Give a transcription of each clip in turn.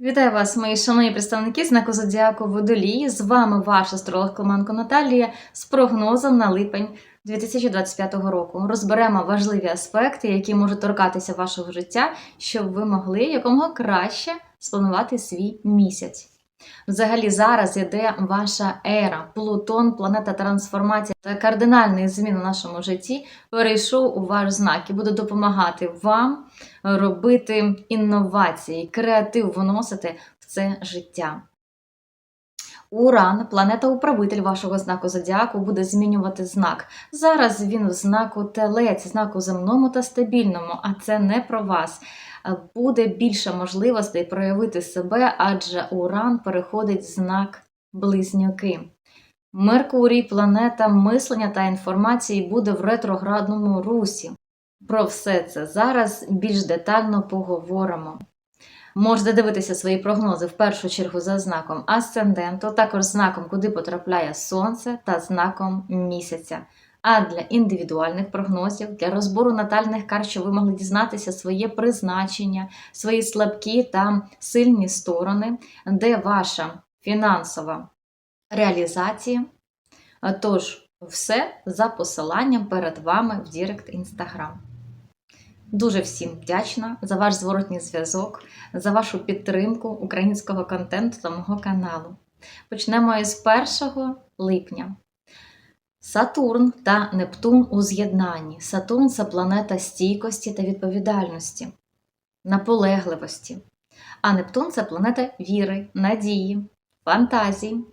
Вітаю вас, мої шановні представники знаку Зодіаку Водолії. З вами ваш астролог Климанко Наталія з прогнозом на липень 2025 року. Розберемо важливі аспекти, які можуть торкатися вашого життя, щоб ви могли якомога краще спланувати свій місяць. Взагалі, зараз іде ваша ера. Плутон, планета трансформації та кардинальних змін у нашому житті перейшов у ваш знак і буде допомагати вам робити інновації, креатив вносити в це життя. Уран, планета-управитель вашого знаку зодіаку, буде змінювати знак. Зараз він в знаку телець, знаку земному та стабільному, а це не про вас. Буде більше можливостей проявити себе, адже Уран переходить в знак близнюки. Меркурій, планета мислення та інформації, буде в ретроградному русі. Про все це зараз більш детально поговоримо. Можете дивитися свої прогнози в першу чергу за знаком асценденту, також знаком, куди потрапляє сонце та знаком місяця. А для індивідуальних прогнозів, для розбору натальних карт, щоб ви могли дізнатися своє призначення, свої слабкі та сильні сторони, де ваша фінансова реалізація. Тож, все за посиланням перед вами в Дірект Інстаграм. Дуже всім вдячна за ваш зворотній зв'язок, за вашу підтримку українського контенту та мого каналу. Почнемо із 1 липня. Сатурн та Нептун у з'єднанні. Сатурн це планета стійкості та відповідальності, наполегливості. А Нептун це планета віри, надії, фантазії.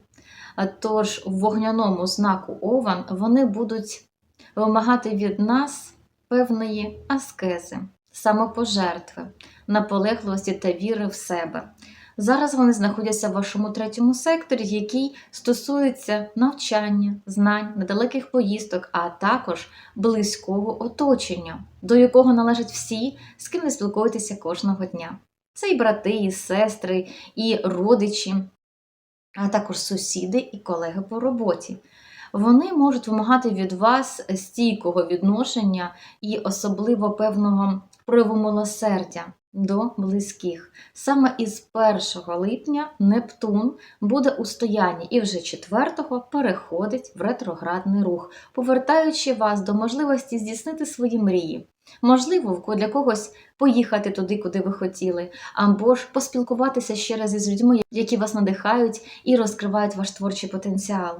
Тож в вогняному знаку Ован вони будуть вимагати від нас певної аскези, самопожертви, наполегливості та віри в себе. Зараз вони знаходяться в вашому третьому секторі, який стосується навчання, знань, недалеких поїздок, а також близького оточення, до якого належать всі, з ким ви спілкуєтеся кожного дня. Це і брати, і сестри, і родичі, а також сусіди і колеги по роботі. Вони можуть вимагати від вас стійкого відношення і особливо певного прояву милосердя до близьких. Саме із 1 липня Нептун буде у стоянні і вже 4-го переходить в ретроградний рух, повертаючи вас до можливості здійснити свої мрії. Можливо, для когось поїхати туди, куди ви хотіли, або ж поспілкуватися ще раз із людьми, які вас надихають і розкривають ваш творчий потенціал.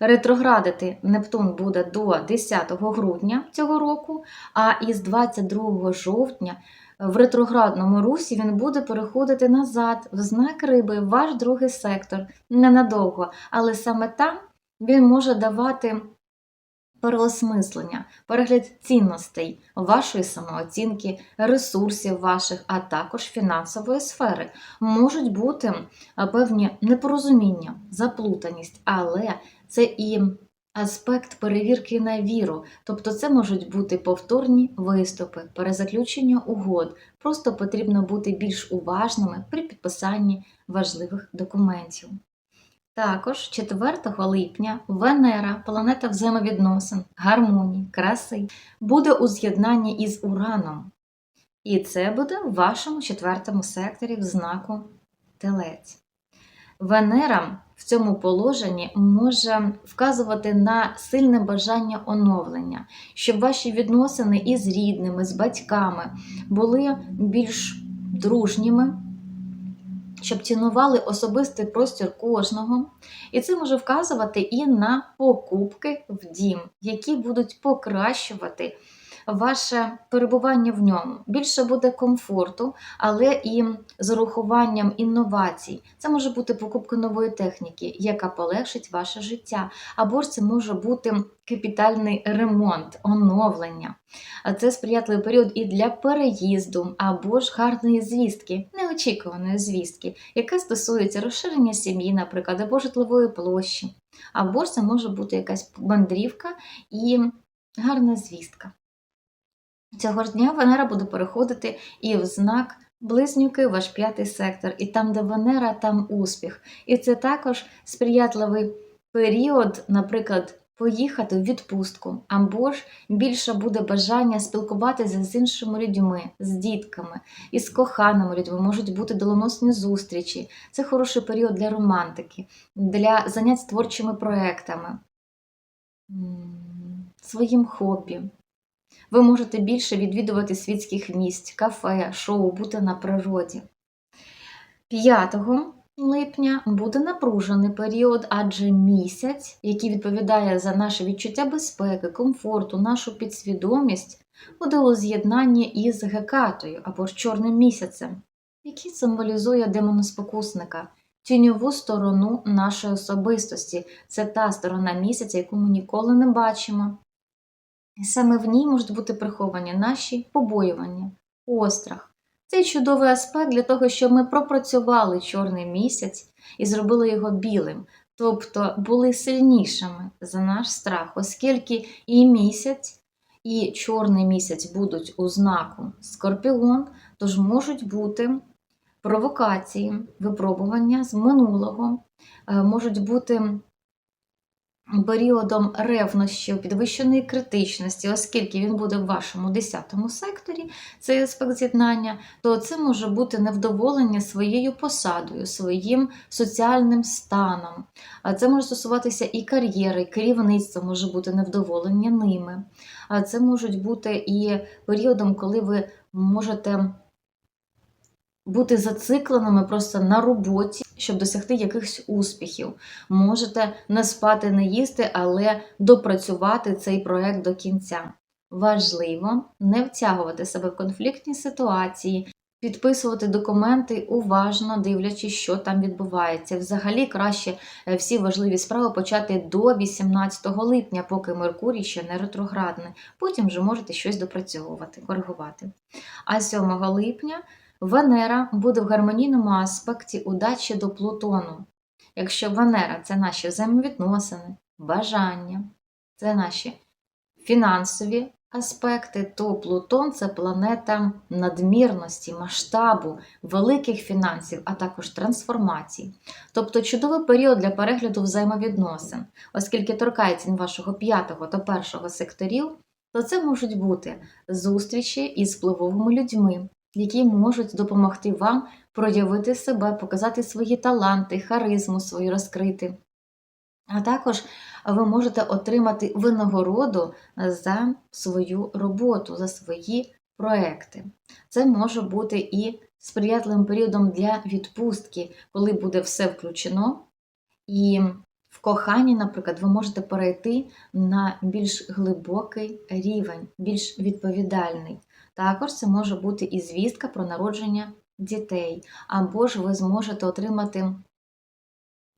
Ретроградити Нептун буде до 10 грудня цього року, а із 22 жовтня в ретроградному русі він буде переходити назад в знак риби, в ваш другий сектор ненадовго, але саме там він може давати переосмислення, перегляд цінностей вашої самооцінки, ресурсів ваших, а також фінансової сфери. Можуть бути певні непорозуміння, заплутаність, але це і аспект перевірки на віру, тобто це можуть бути повторні виступи, перезаключення угод. Просто потрібно бути більш уважними при підписанні важливих документів. Також 4 липня Венера, планета взаємовідносин, гармонії, краси, буде у з'єднанні із Ураном. І це буде в вашому четвертому секторі в знаку Телець. Венера в цьому положенні може вказувати на сильне бажання оновлення, щоб ваші відносини із рідними, з батьками були більш дружніми, щоб цінували особистий простір кожного. І це може вказувати і на покупки в дім, які будуть покращувати ваше перебування в ньому. Більше буде комфорту, але і з урахуванням інновацій. Це може бути покупка нової техніки, яка полегшить ваше життя. Або ж це може бути капітальний ремонт, оновлення. Це сприятливий період і для переїзду, або ж гарної звістки, неочікуваної звістки, яка стосується розширення сім'ї, наприклад, або житлової площі. Або ж це може бути якась мандрівка і гарна звістка. Цього ж дня Венера буде переходити і в знак близнюки, ваш п'ятий сектор, і там, де Венера, там успіх. І це також сприятливий період, наприклад, поїхати у відпустку, або ж більше буде бажання спілкуватися з іншими людьми, з дітками, із коханими людьми, можуть бути доленосні зустрічі. Це хороший період для романтики, для занять творчими проектами, своїм хобі. Ви можете більше відвідувати світських місць, кафе, шоу, бути на природі. 5 липня буде напружений період, адже місяць, який відповідає за наше відчуття безпеки, комфорту, нашу підсвідомість, буде у з'єднанні із Гекатою або ж чорним місяцем, який символізує демоноспокусника, тіньову сторону нашої особистості. Це та сторона місяця, яку ми ніколи не бачимо. Саме в ній можуть бути приховані наші побоювання, острах. Цей чудовий аспект для того, щоб ми пропрацювали чорний місяць і зробили його білим, тобто були сильнішими за наш страх, оскільки і місяць, і чорний місяць будуть у знаку Скорпіон, тож можуть бути провокації, випробування з минулого, е, можуть бути періодом ревнощів, підвищеної критичності, оскільки він буде в вашому 10 секторі, цей аспект з'єднання, то це може бути невдоволення своєю посадою, своїм соціальним станом. Це може стосуватися і кар'єри, і керівництва може бути невдоволення ними. Це можуть бути і періодом, коли ви можете бути зацикленими просто на роботі, щоб досягти якихось успіхів. Можете не спати, не їсти, але допрацювати цей проект до кінця. Важливо не втягувати себе в конфліктні ситуації, підписувати документи уважно дивлячись, що там відбувається. Взагалі краще е, всі важливі справи почати до 18 липня, поки Меркурій ще не ретроградний. Потім вже можете щось допрацьовувати, коригувати. А 7 липня Венера буде в гармонійному аспекті удачі до Плутону. Якщо Венера це наші взаємовідносини, бажання, це наші фінансові аспекти, то Плутон це планета надмірності, масштабу, великих фінансів, а також трансформацій. Тобто чудовий період для перегляду взаємовідносин, оскільки торкається вашого п'ятого та першого секторів, то це можуть бути зустрічі із впливовими людьми які можуть допомогти вам проявити себе, показати свої таланти, харизму свою розкрити. А також ви можете отримати винагороду за свою роботу, за свої проекти. Це може бути і сприятливим періодом для відпустки, коли буде все включено. І в коханні, наприклад, ви можете перейти на більш глибокий рівень, більш відповідальний. Також це може бути і звістка про народження дітей, або ж ви зможете отримати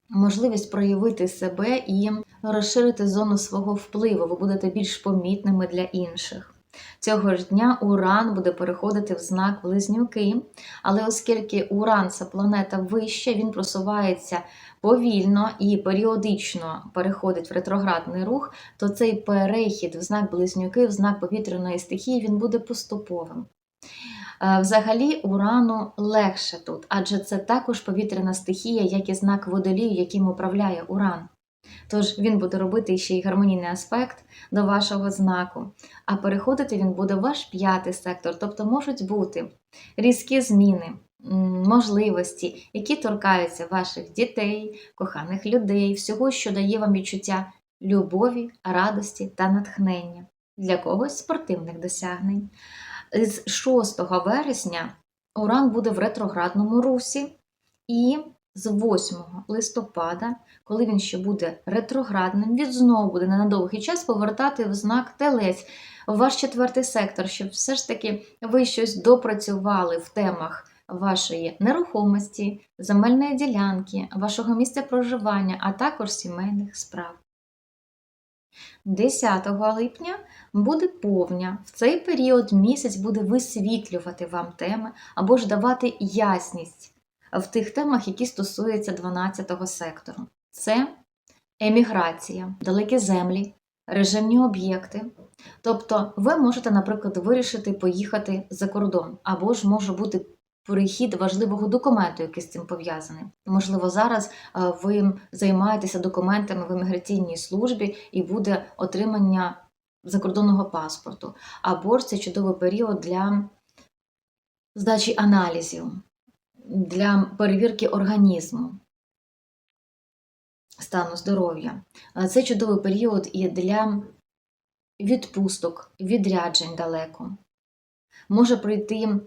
можливість проявити себе і розширити зону свого впливу, ви будете більш помітними для інших. Цього ж дня Уран буде переходити в знак Близнюки, але оскільки Уран це планета вища, він просувається повільно і періодично переходить в ретроградний рух, то цей перехід в знак Близнюки, в знак повітряної стихії, він буде поступовим. Е, взагалі, урану легше тут, адже це також повітряна стихія, як і знак водолію, яким управляє уран. Тож він буде робити ще й гармонійний аспект до вашого знаку. А переходити він буде в ваш п'ятий сектор, тобто можуть бути різкі зміни, можливості, які торкаються ваших дітей, коханих людей, всього, що дає вам відчуття любові, радості та натхнення, для когось спортивних досягнень. З 6 вересня Уран буде в ретроградному русі і з 8 листопада, коли він ще буде ретроградним, він знову буде на довгий час повертати в знак телець в ваш четвертий сектор, щоб все ж таки ви щось допрацювали в темах вашої нерухомості, земельної ділянки, вашого місця проживання, а також сімейних справ. 10 липня буде повня. В цей період місяць буде висвітлювати вам теми або ж давати ясність в тих темах, які стосуються 12 сектору. Це еміграція, далекі землі, режимні об'єкти. Тобто ви можете, наприклад, вирішити поїхати за кордон, або ж може бути перехід важливого документу, який з цим пов'язаний. Можливо, зараз е, ви займаєтеся документами в імміграційній службі і буде отримання закордонного паспорту. Або ж це чудовий період для здачі аналізів, для перевірки організму, стану здоров'я. Е, Це чудовий період і для відпусток, відряджень далеко. Може прийти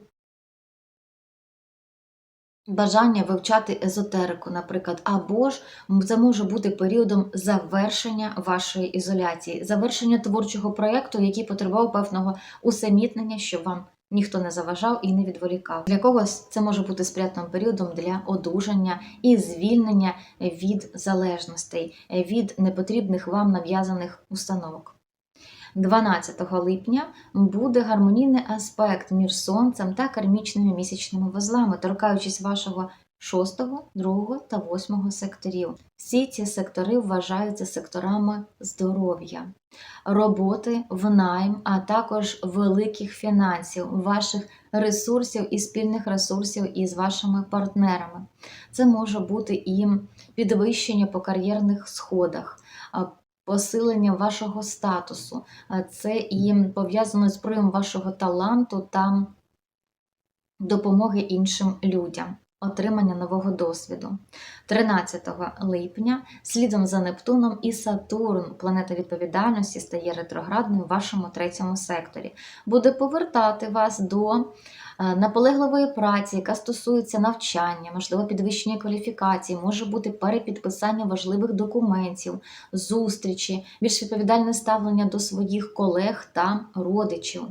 бажання вивчати езотерику, наприклад, або ж це може бути періодом завершення вашої ізоляції, завершення творчого проєкту, який потребував певного усамітнення, щоб вам ніхто не заважав і не відволікав. Для когось це може бути сприятним періодом для одужання і звільнення від залежностей, від непотрібних вам нав'язаних установок. 12 липня буде гармонійний аспект між сонцем та кармічними місячними вузлами, торкаючись вашого 6, 2 та 8 секторів. Всі ці сектори вважаються секторами здоров'я, роботи в найм, а також великих фінансів, ваших ресурсів і спільних ресурсів із вашими партнерами. Це може бути і підвищення по кар'єрних сходах. Посилення вашого статусу, це і пов'язано з проявом вашого таланту та допомоги іншим людям, отримання нового досвіду. 13 липня, слідом за Нептуном і Сатурн, планета відповідальності, стає ретроградною в вашому третьому секторі, буде повертати вас до е, наполегливої праці, яка стосується навчання, можливо, підвищення кваліфікації, може бути перепідписання важливих документів, зустрічі, більш відповідальне ставлення до своїх колег та родичів.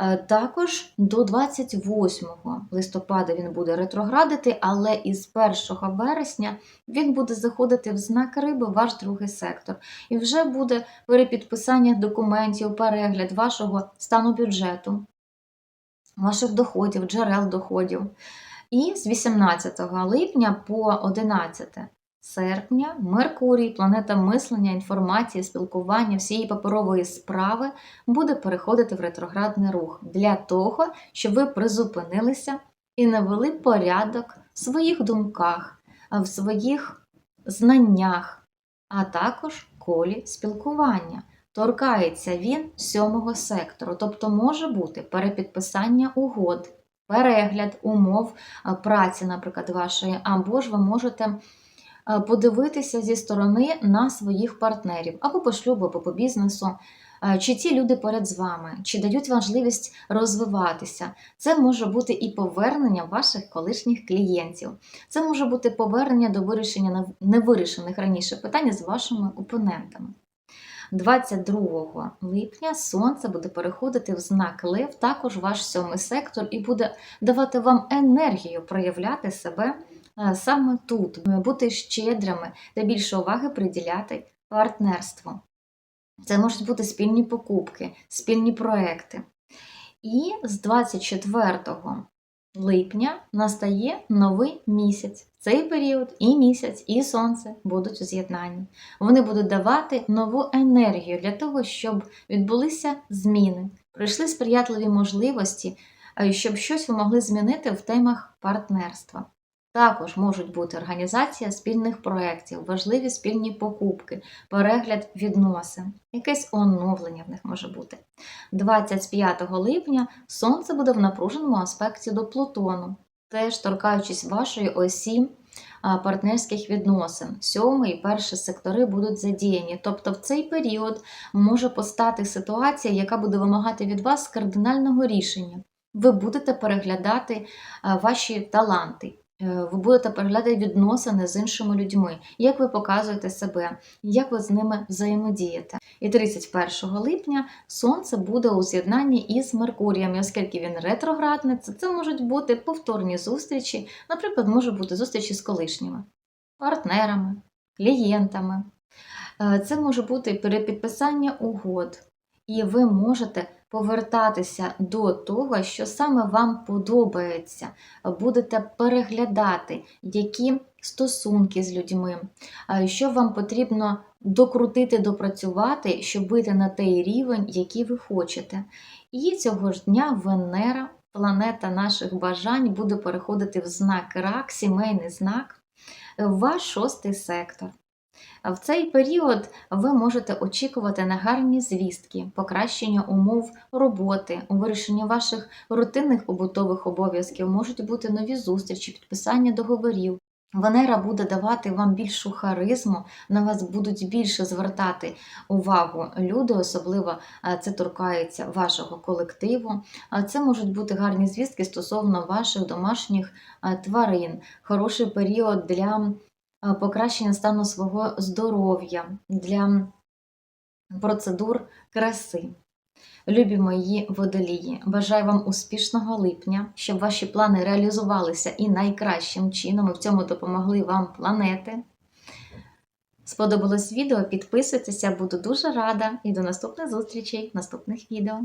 Е, Також до 28 листопада він буде ретроградити, але із 1 вересня він буде заходити в знак риби, ваш другий сектор. І вже буде перепідписання документів, перегляд вашого стану бюджету, ваших доходів, джерел доходів. І з 18 липня по 11 серпня Меркурій, планета мислення, інформації, спілкування, всієї паперової справи буде переходити в ретроградний рух для того, щоб ви призупинилися і навели порядок в своїх думках, в своїх знаннях, а також колі спілкування. Торкається він сьомого сектору, тобто може бути перепідписання угод, перегляд умов праці, наприклад, вашої, або ж ви можете подивитися зі сторони на своїх партнерів, або по шлюбу, або по бізнесу. Чи ці люди поряд з вами, чи дають можливість розвиватися? Це може бути і повернення ваших колишніх клієнтів. Це може бути повернення до вирішення невирішених раніше питань з вашими опонентами. 22 липня сонце буде переходити в знак Лев, також ваш сьомий сектор, і буде давати вам енергію проявляти себе е, саме тут, бути щедрими та більше уваги приділяти партнерству. Це можуть бути спільні покупки, спільні проекти. І з 24 липня настає новий місяць. Цей період і місяць, і сонце будуть у з'єднанні. Вони будуть давати нову енергію для того, щоб відбулися зміни, прийшли сприятливі можливості, щоб щось ви могли змінити в темах партнерства. Також можуть бути організація спільних проєктів, важливі спільні покупки, перегляд відносин, якесь оновлення в них може бути. 25 липня Сонце буде в напруженому аспекті до Плутону, теж торкаючись вашої осі партнерських відносин. Сьомий і перший сектори будуть задіяні. Тобто в цей період може постати ситуація, яка буде вимагати від вас кардинального рішення. Ви будете переглядати ваші таланти. Е, Ви будете переглядати відносини з іншими людьми, як ви показуєте себе, як ви з ними взаємодієте. І 31 липня Сонце буде у з'єднанні із Меркурієм, оскільки він ретроградний, це, це можуть бути повторні зустрічі, наприклад, можуть бути зустрічі з колишніми партнерами, клієнтами. Е, Це може бути перепідписання угод, і ви можете повертатися до того, що саме вам подобається. Будете переглядати, які стосунки з людьми, що вам потрібно докрутити, допрацювати, щоб вийти на той рівень, який ви хочете. І цього ж дня Венера планета наших бажань буде переходити в знак рак, сімейний знак, ваш шостий сектор. В цей період ви можете очікувати на гарні звістки, покращення умов роботи, у вирішенні ваших рутинних побутових обов'язків, можуть бути нові зустрічі, підписання договорів. Венера буде давати вам більшу харизму, на вас будуть більше звертати увагу люди, особливо е, це торкається вашого колективу. Це можуть бути гарні звістки стосовно ваших домашніх е, тварин, хороший період для покращення стану свого здоров'я, для процедур краси. Любі мої водолії, бажаю вам успішного липня, щоб ваші плани реалізувалися і найкращим чином, і в цьому допомогли вам планети. Сподобалось відео? Підписуйтеся, буду дуже рада і до наступних зустрічей наступних відео.